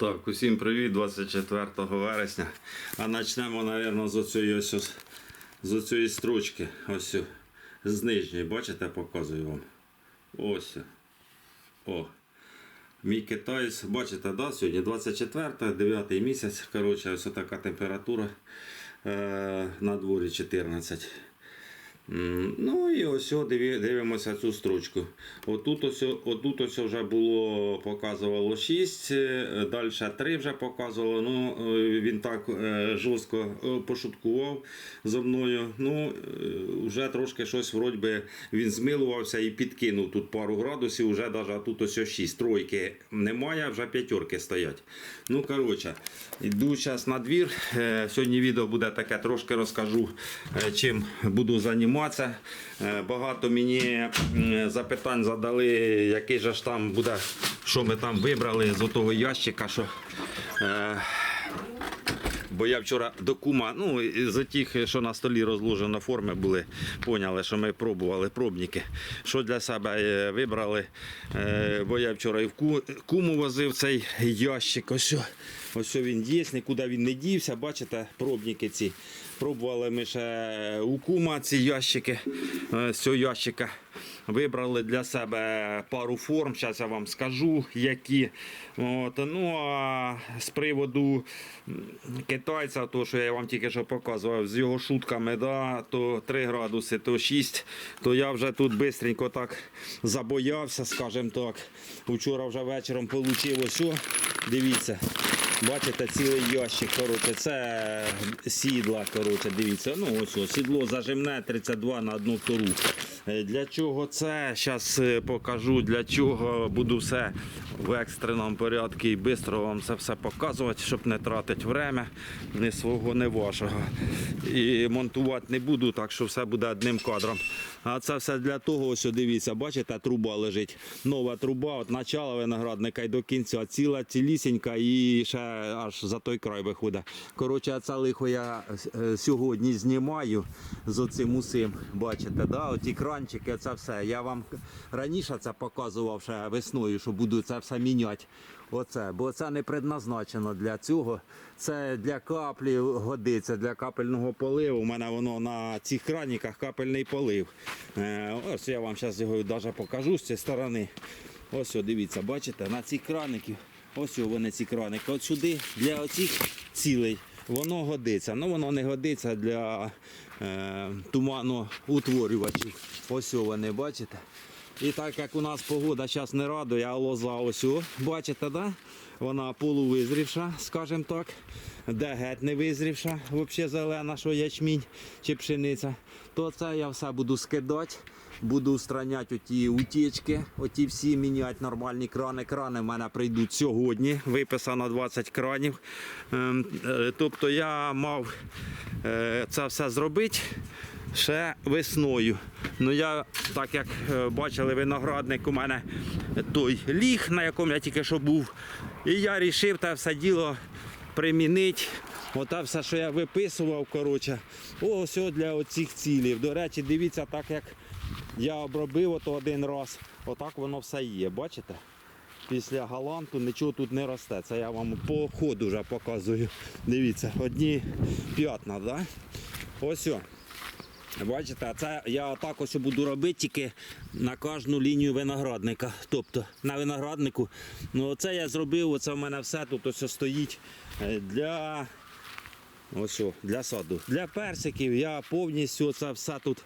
Так, усім привіт, 24 вересня. А почнемо, мабуть, з оцієї ось, з оцієї строчки. Ось з нижньої, бачите, показую вам. Ось. О. Мій китаєць, бачите, да, сьогодні 24, 9 місяць. Коротше, ось така температура е, на дворі 14. Ну і ось дивимося цю строчку. Отут ось, отут ось вже було показувало 6, далі 3 вже показувало. Ну, е, він так е, жорстко е, пошуткував зо мною. Ну, вже трошки щось вроді він змилувався і підкинув тут пару градусів, вже навіть тут ось 6. Тройки немає, вже п'ятерки стоять. Ну, коротше, йду зараз на двір. Сьогодні відео буде таке, трошки розкажу, чим буду займатися. Е, Багато мені запитань задали, який же ж там буде, що ми там вибрали з того ящика. що... Е, Бо я вчора до кума, ну за тих, що на столі розложено форми були, поняли, що ми пробували пробники. Що для себе е, вибрали. Е, Бо я вчора і в куму возив цей ящик. Ось, ось він є, нікуди він не дівся. Бачите, пробники ці. Пробували ми ще у кума ці ящики е, цього ящика. Вибрали для себе пару форм, зараз я вам скажу, які. От, ну а з приводу китайця, то що я вам тільки що показував, з його шутками, да, то 3 градуси, то 6, то я вже тут швидко так забоявся, скажімо так. Вчора вже вечором отримав ось, дивіться. Бачите, цілий ящик, коротше, це сідла, коротше, дивіться. Ну, ось, ось сідло зажимне 32 на одну втору. Е, Для чого це? Зараз покажу, для чого буду все в екстреному порядку і швидко вам це все показувати, щоб не тратити время, ні свого, ні вашого. І монтувати не буду, так що все буде одним кадром. А це все для того, ось дивіться, бачите, труба лежить. Нова труба, от начала виноградника і до кінця. Ціла, цілісінька і ще аж за той край виходить. Коротше, це лихо я е, сьогодні знімаю з оцим усім. Бачите, да? оті кранчики, це все. Я вам раніше це показував ще весною, що буду це все міняти. Оце, бо це не предназначено для цього. Це для каплі годиться, для капельного поливу. У мене воно на цих краніках капельний полив. Е, Ось я вам зараз його навіть покажу з цієї сторони. Ось, дивіться, бачите, на цих краників. Ось вони ці краники. От сюди для оцих цілей воно годиться. Ну воно не годиться для е, туманоутворювачів. Ось вони, бачите. І так як у нас погода зараз не радує, а лоза ось, о, бачите, да? вона полувизрівша, скажімо так, де геть не визрівша, взагалі зелена, що ячмінь чи пшениця, то це я все буду скидати. Буду устраняти оті утічки, оті всі міняти нормальні крани. Крани в мене прийдуть сьогодні. Виписано 20 кранів. Ем, е, Тобто я мав е, це все зробити ще весною. Ну я, так як е, бачили, виноградник у мене той ліг, на якому я тільки що був. І я вирішив те все діло примінити. Оте все, що я виписував, коротше, ось для оцих цілів. До речі, дивіться, так як я обробив ото один раз, отак воно все є. Бачите? Після галанту нічого тут не росте. Це я вам по ходу вже показую. Дивіться, одні п'ятна, да? Ось. Бачите, це я так ось буду робити тільки на кожну лінію виноградника. Тобто на винограднику. Ну оце я зробив, оце в мене все тут ось стоїть е, для. Ось для саду. Для персиків я повністю це все тут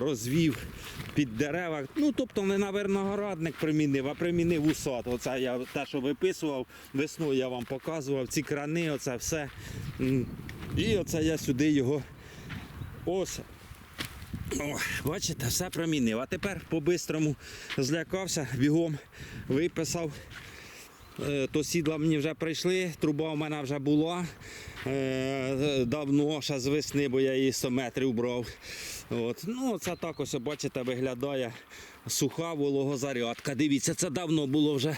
розвів під дерева. Ну, тобто не на виноградник примінив, а примінив у сад. Оце я те, що виписував весною, я вам показував. Ці крани, оце все. І оце я сюди його Ось. О, бачите, все промінив. А тепер по-бистрому злякався, бігом виписав. Е, То сідла мені вже прийшли, труба у мене вже була е, давно, ще з весни, бо я її 100 метрів брав. От. Ну, це так ось, бачите, виглядає суха вологозарядка. Дивіться, це давно було вже.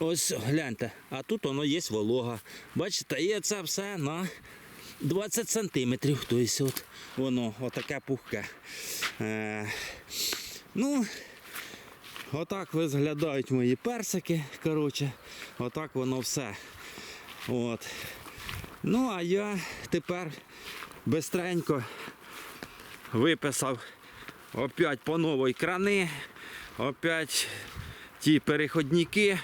Ось гляньте, а тут воно є волога. Бачите, і це все на 20 сантиметрів. Тобто от воно отаке пухке. Е, ну, отак виглядають мої персики. Коротше, отак воно все. От. Ну, а я тепер бистренько виписав опять по новій крани, опять ті переходники.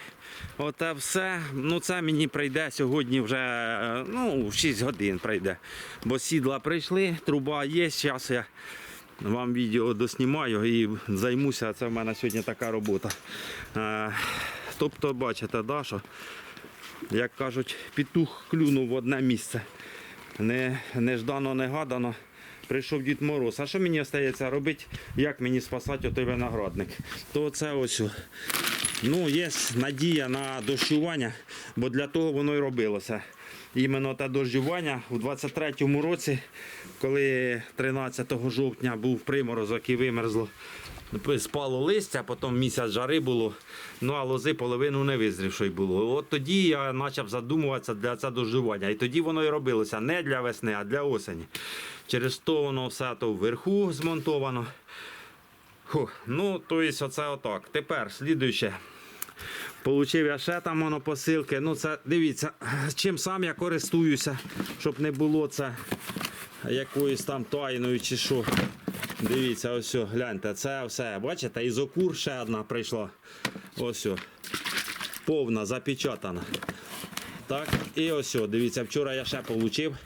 Оте все. Ну це мені прийде сьогодні вже е, ну, 6 годин прийде. Бо сідла прийшли, труба є. Зараз я вам відео доснімаю і займуся. Це в мене сьогодні така робота. Е, Тобто, бачите, да, що, як кажуть, петух клюнув в одне місце. Не, неждано, негадано. Прийшов Дід Мороз. А що мені остається робити? Як мені спасати той виноградник? То це ось. Ну, є надія на дощування, бо для того воно і робилося. Іменно те дощування у 23-му році, коли 13 жовтня був приморозок і вимерзло, спало листя, потім місяць жари було, ну а лози половину не визрівшої було. От тоді я почав задумуватися для це доживання. І тоді воно і робилося не для весни, а для осені. Через то воно все то вверху змонтовано. Фух, ну, то є оце отак. Тепер слідуюче. Получив я ще там воно посилки. Ну, це дивіться, чим сам я користуюся, щоб не було це якоюсь там тайною чи що. Дивіться, ось, гляньте, це все. Бачите, ізокур ще одна прийшла. Ось. Повна, запечатана. Так, і ось, дивіться, вчора я ще отримав.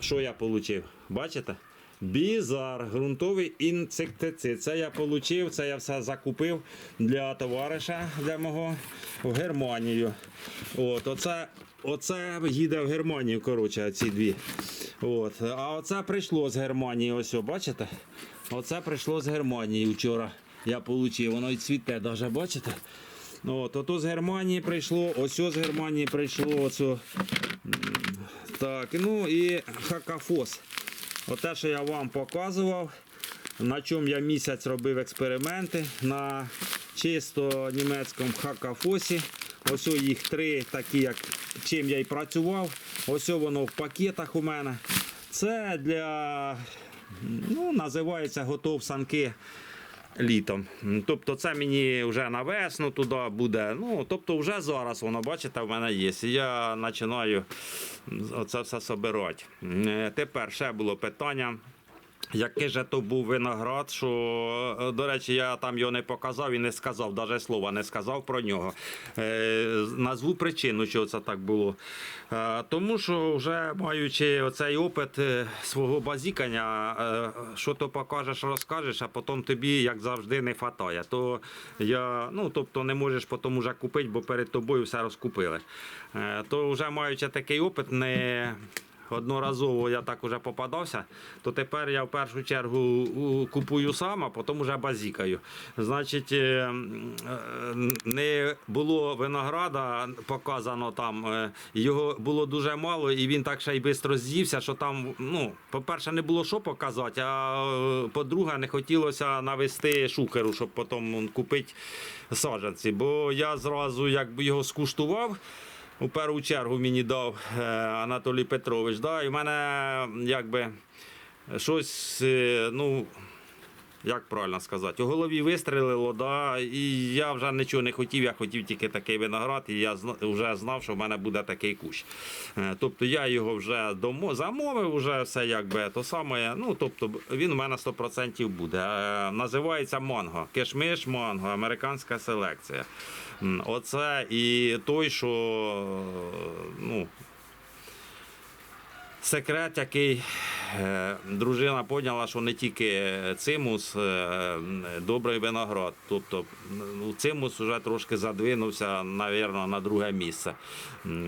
Що я отримав? Бачите? Бізар, ґрунтовий інсектицид. Це я отримав, це я все закупив для товариша для мого в Германію. От, оце, оце їде в Германію, коротше, ці дві. От. А оце прийшло з Германії. Ось, бачите? Оце прийшло з Германії вчора. Я отримав. Воно і цвіте, навіть, бачите? От, ото з Германії прийшло, ось з Германії прийшло. Оцю. Так, ну і хакафос. Оте, що я вам показував, на чому я місяць робив експерименти на чисто німецькому хакафосі. Ось їх три, такі, як чим я і працював. Ось воно в пакетах у мене. Це для, ну, називається готов санки літом. Тобто це мені вже на весну туди буде. Ну, тобто вже зараз воно, бачите, в мене є. Я починаю це все собирати. Е, Тепер ще було питання. Який же то був виноград, що, е, до речі, я там його не показав і не сказав, навіть слова не сказав про нього. Е, назву причину, що це так було. Е, тому що вже маючи оцей опит е, свого базікання, е, що то покажеш, розкажеш, а потім тобі, як завжди, не вистачає. То я, ну, тобто не можеш потім вже купити, бо перед тобою все розкупили. Е, то вже маючи такий опит, не одноразово я так уже попадався, то тепер я в першу чергу купую сам, а потім вже базікаю. Значить, е, е, не було винограда показано там, е, його було дуже мало, і він так ще й швидко з'ївся, що там, ну, по-перше, не було що показати, а по-друге, не хотілося навести шукеру, щоб потім купити саджанці. Бо я зразу якби його скуштував. У першу чергу мені дав е, Анатолій Петрович. Да, і в мене якби щось, е, ну, як правильно сказати, у голові вистрілило, да, і я вже нічого не хотів, я хотів тільки такий виноград, і я вже знав, що в мене буде такий кущ. Е, Тобто я його вже домо, замовив, вже все якби то саме. Ну, тобто він у мене 100% буде. Е, Називається манго. Кишмиш манго, американська селекція. Оце і той, що ну, секрет, який е, дружина поняла, що не тільки цимус, е, добрий виноград. Тобто ну, цимус вже трошки задвинувся, мабуть, на друге місце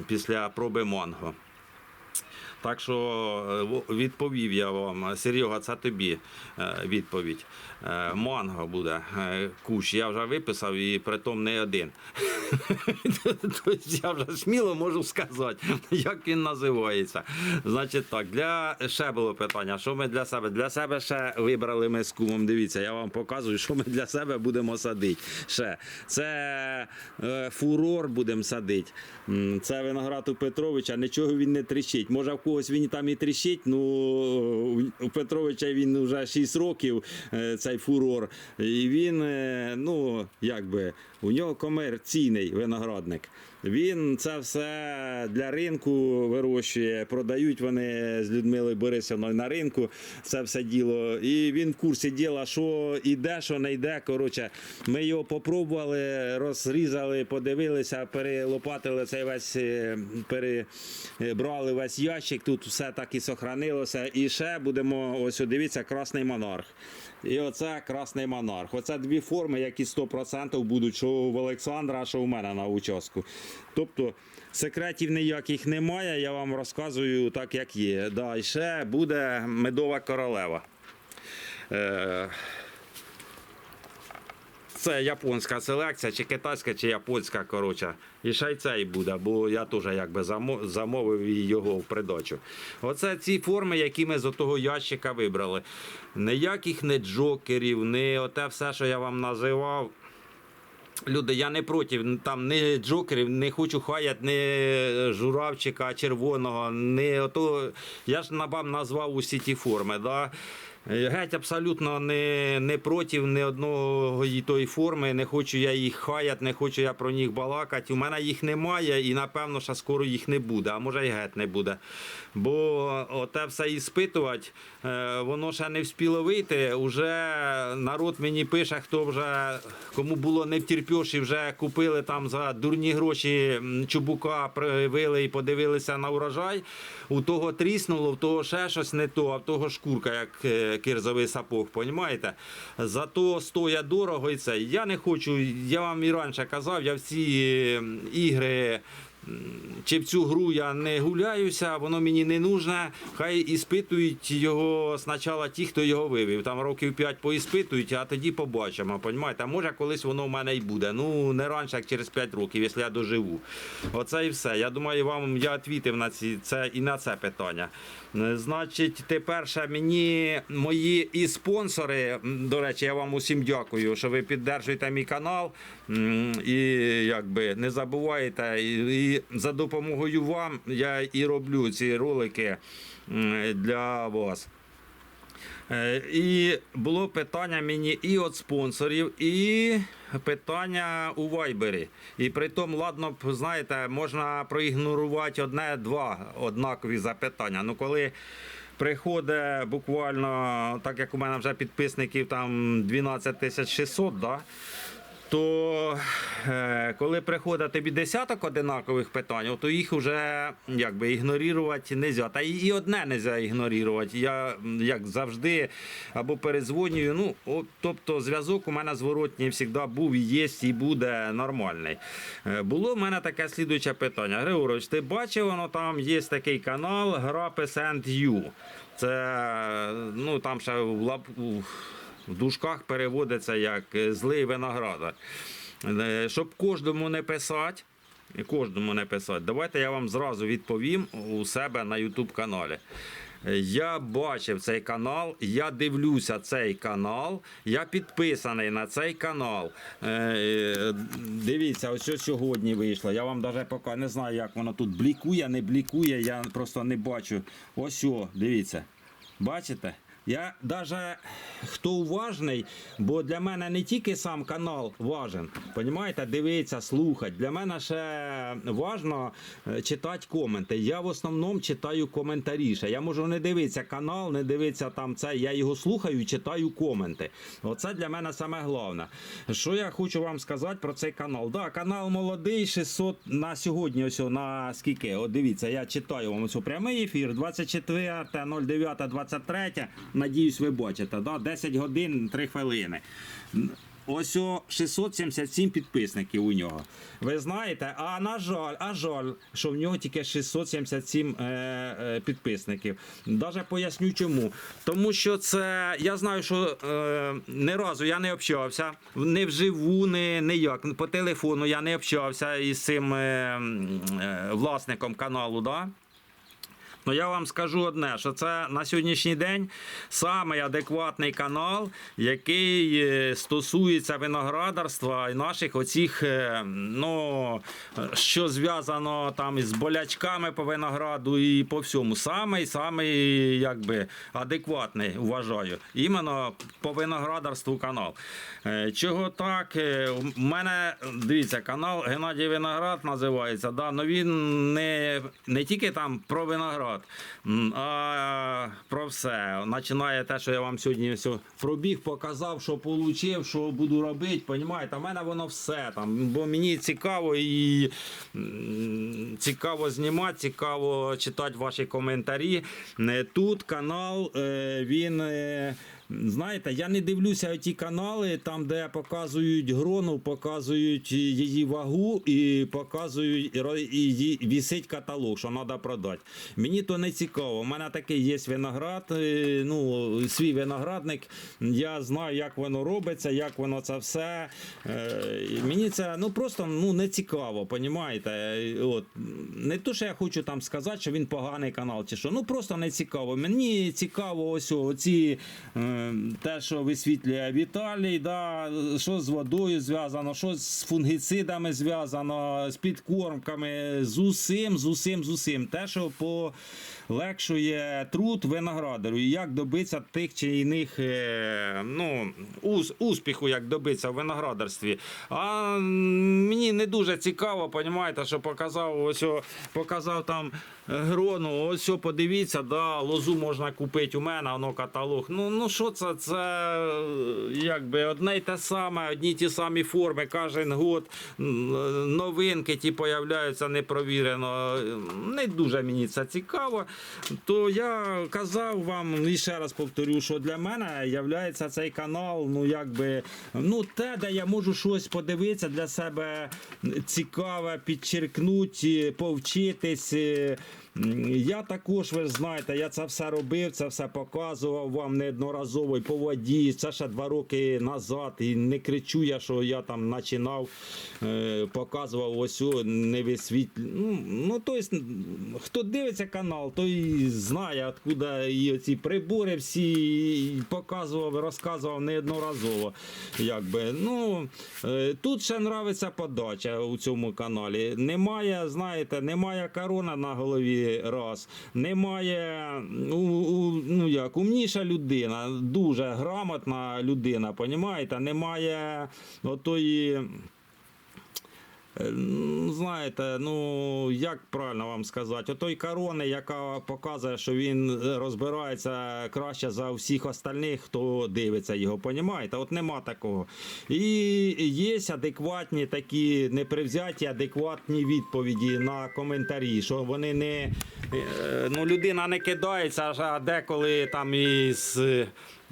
після проби манго. Так що е, відповів я вам, Серега, це тобі е, відповідь. Е, Манго буде е, кущ. Я вже виписав і притом не один. Тобто я вже сміло можу сказати, як він називається. Значить так, для ще було питання, що ми для себе? Для себе ще вибрали ми з кумом. Дивіться, я вам показую, що ми для себе будемо садити. Ще. Це е, фурор будемо садити. Це виноград у Петровича, нічого він не тріщить. Може, в когось він там і тріщить, ну у Петровича він вже 6 років, е, цей фурор. І він, е, ну, якби, у нього комерційний виноградник. Він це все для ринку вирощує, продають вони з Людмилою Борисовною на ринку це все діло. І він в курсі діла, що йде, що не йде. Коротше, ми його попробували, розрізали, подивилися, перелопатили цей весь, е, перебрали весь ящик. Тут все так і сохранилося. І ще будемо ось дивіться, красний монарх. І оце красний монарх. Оце дві форми, які 100% будуть, що в Олександра, що у мене на участку. Тобто секретів ніяких немає, я вам розказую так, як є. Да, і ще буде медова королева. Е, це японська селекція, чи китайська, чи японська, коротше. І цей буде, бо я теж якби замовив його в придачу. Оце ці форми, які ми з того ящика вибрали. Ніяких не джокерів, не оте все, що я вам називав. Люди, я не проти там не джокерів, не хочу хаяти не журавчика червоного, не ото. Я ж вам назвав усі ті форми. Да? Е, Геть абсолютно не, не проти ні одного і тої форми. Не хочу я їх хаяти, не хочу я про них балакати. У мене їх немає і напевно, що скоро їх не буде, а може і геть не буде. Бо оте все іспитувати, е, воно ще не вспіло вийти. Уже народ мені пише, хто вже кому було не втерпіш і вже купили там за дурні гроші чубука, привили і подивилися на урожай. У того тріснуло, в того ще щось не то, а в того шкурка, як е, кирзовий сапог, понімаєте? Зато стоять дорого і це. Я не хочу, я вам і раніше казав, я всі е, ігри. Чи в цю гру я не гуляюся, воно мені не нужне. Хай іспитують його спочатку ті, хто його вивів. Там років 5 поіспитують, а тоді побачимо. Понімаєте? Може, колись воно в мене й буде. Ну не раніше, як через 5 років, якщо я доживу. Оце і все. Я думаю, вам я відповів на ці це і на це питання. Значить, тепер ще мені мої і спонсори. До речі, я вам усім дякую, що ви піддержуєте мій канал. І якби не забувайте, і, за допомогою вам я і роблю ці ролики для вас. Е, І було питання мені і від спонсорів, і питання у Вайбері. І при тому, ладно, знаєте, можна проігнорувати одне-два однакові запитання. Ну, коли приходить буквально, так як у мене вже підписників там 12 600, да? То е, коли приходить тобі десяток одинакових питань, то їх вже якби ігнорувати не можна. Та і, одне не можна ігнорувати. Я як завжди або перезвонюю. Ну, о, тобто зв'язок у мене зворотній завжди був і є, і буде нормальний. Е, було в мене таке слідуюче питання. Григорович, ти бачив, воно там є такий канал Грапес and You. Це ну там ще в лап. В дужках переводиться як е, злий виноградар. Е, Щоб кожному не писати, кожному не писати, давайте я вам зразу відповім у себе на YouTube каналі. Е, Я бачив цей канал, я дивлюся цей канал, я підписаний на цей канал. Е, е, Дивіться, ось що сьогодні вийшло. Я вам навіть поки не знаю, як воно тут блікує, не блікує, я просто не бачу. Ось, що, дивіться. Бачите? Я навіть хто уважний, бо для мене не тільки сам канал важен, понімаєте, дивитися, слухати. Для мене ще важно е, читати коменти. Я в основному читаю коментарі. ще. Я можу не дивитися канал, не дивитися там це. Я його слухаю і читаю коменти. Оце для мене саме головне. Що я хочу вам сказати про цей канал? Да, канал молодий, 600 на сьогодні. Ось на скільки? От дивіться, я читаю вам ось прямий ефір, 24, 09, 23. Надіюсь, ви бачите. Да? 10 годин 3 хвилини. Ось о 677 підписників у нього. Ви знаєте, а на жаль, а жаль, що в нього тільки 677 е, е, підписників. Даже поясню чому. Тому що це я знаю, що е, не разу я не общався, не вживу, не ніяк. По телефону я не общався із цим е, е, власником каналу. Да? Ну я вам скажу одне, що це на сьогоднішній день самий адекватний канал, який е, стосується виноградарства і наших оцих, е, ну, що зв'язано там із болячками по винограду і по всьому. Самий, самий, якби, адекватний, вважаю. Іменно по виноградарству канал. Е, Чого так? У мене, дивіться, канал Геннадій Виноград називається. Да? Ну він не, не тільки там про виноград, м, а про все. Починає те, що я вам сьогодні пробіг, показав, що отримав, що буду робити. Понімаєте? У мене воно все там. Бо мені цікаво і цікаво знімати, цікаво читати ваші коментарі. Е, Тут канал, е, він. Е, Знаєте, я не дивлюся ті канали, там, де показують грону, показують її вагу і показують і вісить каталог, що треба продати. Мені то не цікаво. У мене такий є виноград, е, ну, свій виноградник. Я знаю, як воно робиться, як воно це все. Е, Мені це ну, просто ну, не цікаво, понімаєте? От. Не то, що я хочу там сказати, що він поганий канал чи що. Ну просто не цікаво. Мені цікаво ось оці. Е, те, що висвітлює Віталій, да, що з водою зв'язано, що з фунгіцидами зв'язано, з підкормками, з усім, з усім, з усім. Те, що полегшує труд виноградарю, як добитися тих чи іних е, ну, ус- успіху, як добитися в виноградарстві. А мені не дуже цікаво, понімаєте, що показав ось показав там грону, ось подивіться, да, лозу можна купити у мене, воно каталог. Ну, ну що це? Це якби одне й те саме, одні ті самі форми, кожен год новинки ті появляються непровірено. Не дуже мені це цікаво. То я казав вам і ще раз повторю, що для мене являється цей канал, ну якби ну те, де я можу щось подивитися для себе цікаве, підчеркнути, повчитись. Я також, ви знаєте, я це все робив, це все показував вам неодноразово і по воді. Це ще два роки назад. І не кричу я, що я там починав, е, показував ось не висвітлю. Ну, ну то есть, хто дивиться канал, той знає, откуда і оці прибори всі показував, розказував неодноразово. Якби. Ну, е, тут ще нравиться подача у цьому каналі. Немає, знаєте, немає корона на голові раз. Немає у, у, ну як, умніша людина, дуже грамотна людина, понімаєте? Немає отої. Е, ну, Знаєте, ну як правильно вам сказати, отой корони, яка показує, що він е, розбирається краще за всіх остальних, хто дивиться його, понімаєте? От нема такого. І є адекватні такі непривзяті, адекватні відповіді на коментарі, що вони не е, ну, людина не кидається, а деколи там із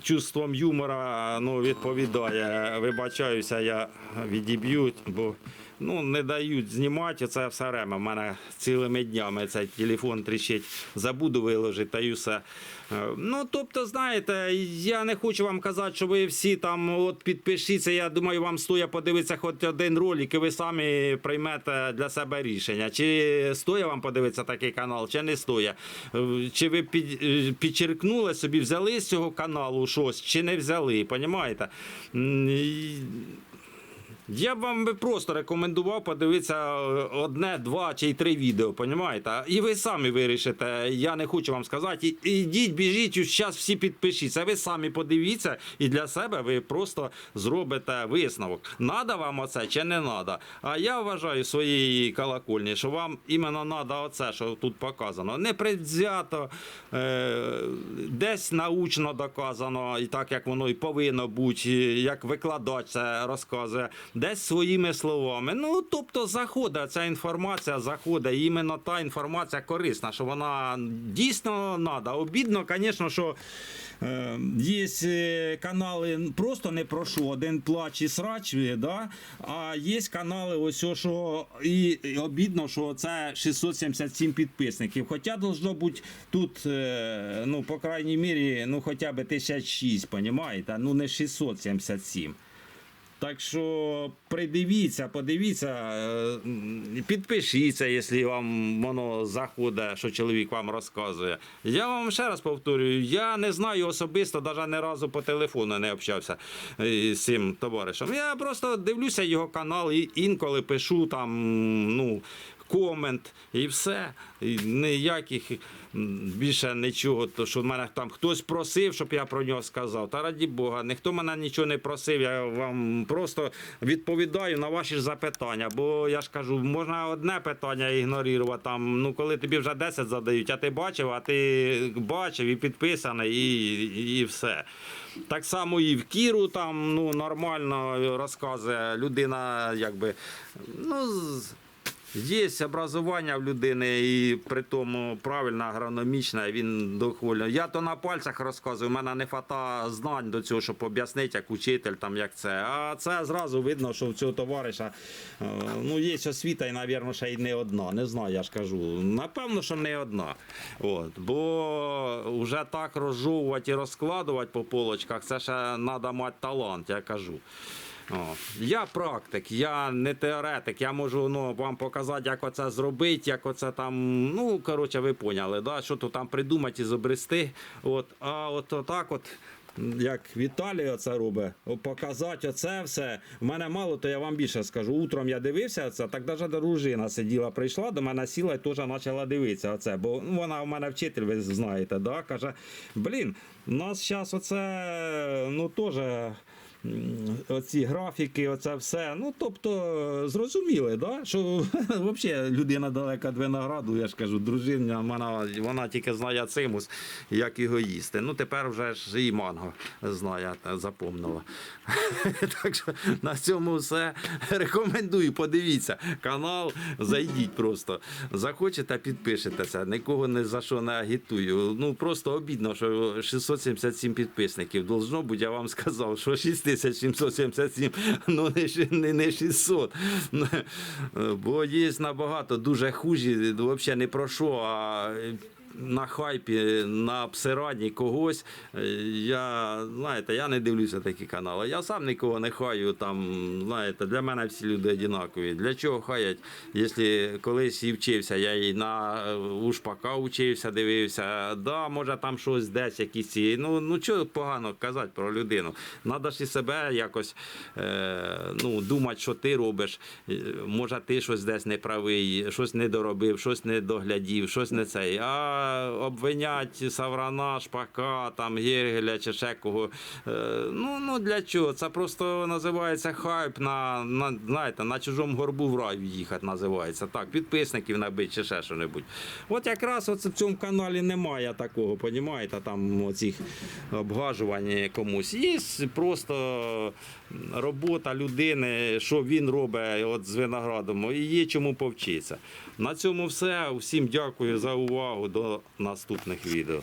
чувством юмора ну, відповідає. Вибачаюся, я відіб'ю, бо ну, не дають знімати це все время. У мене цілими днями цей телефон тріщить, забуду виложити та все. Е, Ну, тобто, знаєте, я не хочу вам казати, що ви всі там от підпишіться. Я думаю, вам стоїть подивитися хоч один ролик, і ви самі приймете для себе рішення. Чи стоїть вам подивитися такий канал, чи не стоїть. Е, Чи ви під, е, підчеркнули собі, взяли з цього каналу щось, чи не взяли, понімаєте? Я б вам би просто рекомендував подивитися е, одне, два чи три відео, понімаєте? І ви самі вирішите. Я не хочу вам сказати. Ідіть, біжіть, зараз всі підпишіться. Ви самі подивіться, і для себе ви просто зробите висновок. Надо вам оце чи не надо. А я вважаю своєї колокольні, що вам іменно надо оце, що тут показано. Не предвзято, е, десь научно доказано, і так як воно і повинно бути, як викладач це розказує, десь своїми словами. Ну, тобто заходить ця інформація, заходить іменно та інформація корисна, що вона дійсно треба. Обідно, звісно, що. Е, Є е, канали просто не про що, один плач і срач, е, да? а є канали, ось що і і обідно, що це 677 підписників. Хоча должно бути тут, е, ну, по крайній мірі, ну хоча б 1006, понімаєте? Ну не 677. Так що придивіться, подивіться, е, підпишіться, якщо вам воно заходить, що чоловік вам розказує. Я вам ще раз повторюю, я не знаю особисто, навіть не разу по телефону не общався е, з цим товаришем. Я просто дивлюся його канал і інколи пишу там, ну. Комент і все. І ніяких більше нічого. То що в мене там хтось просив, щоб я про нього сказав. Та раді Бога, ніхто мене нічого не просив. Я вам просто відповідаю на ваші запитання. Бо я ж кажу, можна одне питання ігнорувати. Там, ну коли тобі вже 10 задають, а ти бачив, а ти бачив і підписаний, і, і, все. Так само і в Кіру там ну, нормально розказує людина, якби. Ну, Є образування в людини і при тому правильно агрономічне, він доволі. Я то на пальцях розказую, у мене не фата знань до цього, щоб об'яснити, як учитель, там, як це. А це зразу видно, що в цього товариша е, ну, є освіта, і, мабуть, ще й не одна. Не знаю, я ж кажу. Напевно, що не одна. От. Бо вже так розжовувати і розкладувати по полочках, це ще треба мати талант, я кажу. О, я практик, я не теоретик, я можу ну, вам показати, як оце зробити, як оце там, ну, коротше, ви поняли, да, що то там придумати і зобрести. От, а от отак от. Як Віталій оце робить, показати оце все. У мене мало, то я вам більше скажу. Утром я дивився це, так навіть дружина сиділа, прийшла до мене, сіла і теж почала дивитися оце. Бо ну, вона у мене вчитель, ви знаєте, да? каже: блін, у нас зараз оце ну теж. Оці графіки, оце все. Ну, тобто, зрозуміли, да? що взагалі людина далека від винограду, я ж кажу, дружина, вона, вона тільки знає цимус, як його їсти. Ну, тепер вже ж і манго знає, запомнила. так що на цьому все. Рекомендую, подивіться канал, зайдіть просто. Захочете, підпишетеся. Нікого не за що не агітую. Ну, просто обідно, що 677 підписників. Должно бути, я вам сказав, що 6777, ну не, не 600. Бо є набагато дуже хужі, взагалі не про що, а на хайпі, на обсиранні когось. Е, Я, знаєте, я не дивлюся такі канали. Я сам нікого не хаю. Там, знаєте, для мене всі люди однакові. Для чого хаять? Якщо колись і вчився, я і на е, Ушпака вчився, дивився. Да, може там щось десь, якісь. Ну, ну чого погано казати про людину? Надо ж і себе якось е, ну, думати, що ти робиш. Е, Може, ти щось десь не правий, щось не доробив, щось не доглядів, щось не цей. А обвинять Саврана, Шпака, там, Гергеля чи ще кого. Е, ну, ну для чого? Це просто називається хайп на, на, знаєте, на чужому горбу в рай їхати називається. Так, підписників набити чи ще що-небудь. От якраз оце в цьому каналі немає такого, понімаєте, там оцих обгажувань комусь. Є просто робота людини, що він робить от з виноградом, і є чому повчитися. На цьому все. Всім дякую за увагу. До наступних відео.